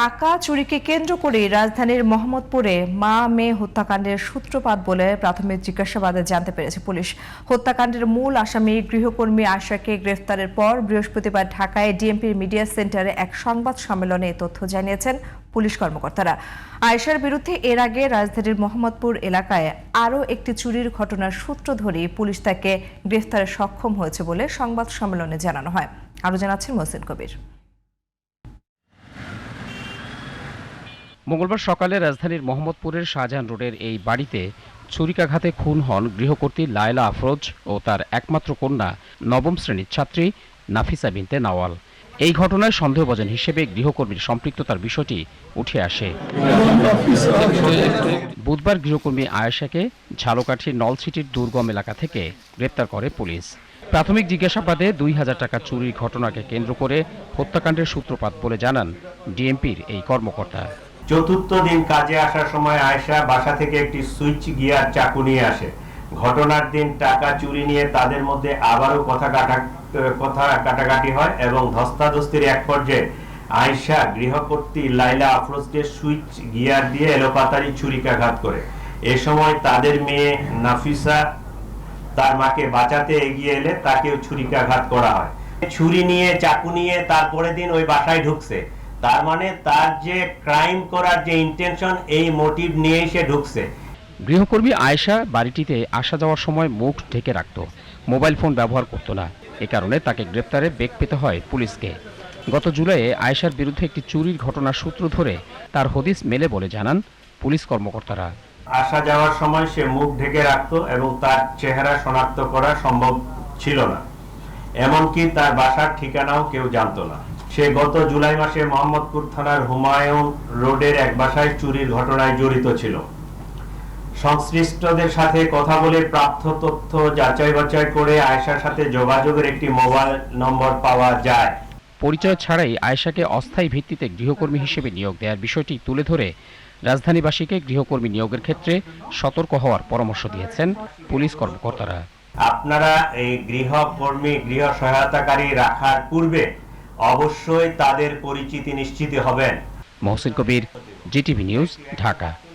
টাকা চুরিকে কেন্দ্র করে রাজধানীর মোহাম্মদপুরে মা মেয়ে হত্যাকাণ্ডের সূত্রপাত বলে প্রাথমিক জিজ্ঞাসাবাদে জানতে পেরেছে পুলিশ। হত্যাকাণ্ডের মূল আসামি গৃহকর্মী আশাকে গ্রেফতারের পর বৃহস্পতিবার ঢাকায় ডিএমপির মিডিয়া সেন্টারে এক সংবাদ সম্মেলনে তথ্য জানিয়েছেন পুলিশ কর্মকর্তারা। আয়েশার বিরুদ্ধে এর আগে রাজধানীর মোহাম্মদপুর এলাকায় আরও একটি চুরির ঘটনার সূত্র ধরে পুলিশ তাকে গ্রেফতারে সক্ষম হয়েছে বলে সংবাদ সম্মেলনে জানানো হয়। আরও জানাচ্ছেন মোহসিন কবির। মঙ্গলবার সকালে রাজধানীর মোহাম্মদপুরের শাহজাহান রোডের এই বাড়িতে ছুরিকাঘাতে খুন হন গৃহকর্ত্রী লায়লা আফরোজ ও তার একমাত্র কন্যা নবম শ্রেণির ছাত্রী নাফিসা বিনতে নাওয়াল। এই ঘটনায় সন্দেহভাজন হিসেবে গৃহকর্মীর সম্পৃক্ততার বিষয়টি উঠে আসে। বুধবার গৃহকর্মী আয়েশাকে ঝালকাঠির নলছিটির দুর্গম এলাকা থেকে গ্রেপ্তার করে পুলিশ। প্রাথমিক জিজ্ঞাসাবাদে দুই হাজার টাকা চুরির ঘটনাকে কেন্দ্র করে হত্যাকাণ্ডের সূত্রপাত বলে জানান ডিএমপির এই কর্মকর্তা। চতুর্থ দিন কাজে আসার সময় আয়শা বাসা থেকে একটি সুইচ গিয়ার চাকু নিয়ে আসে। ঘটনার দিন টাকা চুরি নিয়ে তাদের মধ্যে আবারও কথা কাটা, কথা কাটাকাটি হয় এবং ধস্তাধস্তির এক পর্যায়ে আয়শা গৃহকর্ত্রী লাইলা আফরোজকে সুইচ গিয়ার দিয়ে এলোপাতারি ছুরিকাঘাত করে। এ সময় তাদের মেয়ে নাফিসা তার মাকে বাঁচাতে এগিয়ে এলে তাকেও ছুরিকাঘাত করা হয়। ছুরি নিয়ে, চাকু নিয়ে তারপরের দিন ওই বাসায় ঢুকছে। তার মানে তার যে ক্রাইম করার যে ইন্টেনশন এই মোটিভ নিয়েই সে ঢুকছে। গৃহকর্মী আয়েশা বাড়িটিতে আসা যাওয়ার সময় মুখ ঢেকে রাখত। মোবাইল ফোন ব্যবহার করত না। এ কারণে তাকে গ্রেপ্তারে বেগ পেতে হয় পুলিশকে। গত জুলাইয়ে আয়েশার বিরুদ্ধে একটি চুরির ঘটনার সূত্র ধরে তার হদিস মেলে বলে জানান পুলিশ কর্মকর্তারা। আসা যাওয়ার সময় সে মুখ ঢেকে রাখতো এবং তার চেহারা শনাক্ত করা সম্ভব ছিল না। এমনকি তার বাসার ঠিকানাও কেউ জানতো না। সে গত জুলাই মাসে মোহাম্মদপুর থানার হুমায়ুন রোডের এক বাসায় চুরির ঘটনায় জড়িত ছিল। সংশ্লিষ্টদের সাথে কথা বলে প্রাপ্ত তথ্য যাচাই বাছাই করে আয়েশার সাথে যোগাযোগের একটি মোবাইল নম্বর পাওয়া যায়। পরিচয় ছাড়াই আয়েশাকে অস্থায়ী ভিত্তিতে গৃহকর্মী হিসেবে নিয়োগ দেওয়ার বিষয়টি তুলে ধরে রাজধানীবাসীকে গৃহকর্মী নিয়োগের ক্ষেত্রে সতর্ক হওয়ার পরামর্শ দিয়েছেন পুলিশ কর্মকর্তারা। আপনারা এই গৃহকর্মী গৃহ সহায়তাকারী রাখার পূর্বে অবশ্যই তাদের পরিচিতি নিশ্চিত হবেন। Mohsin Kabir GTV news Dhaka.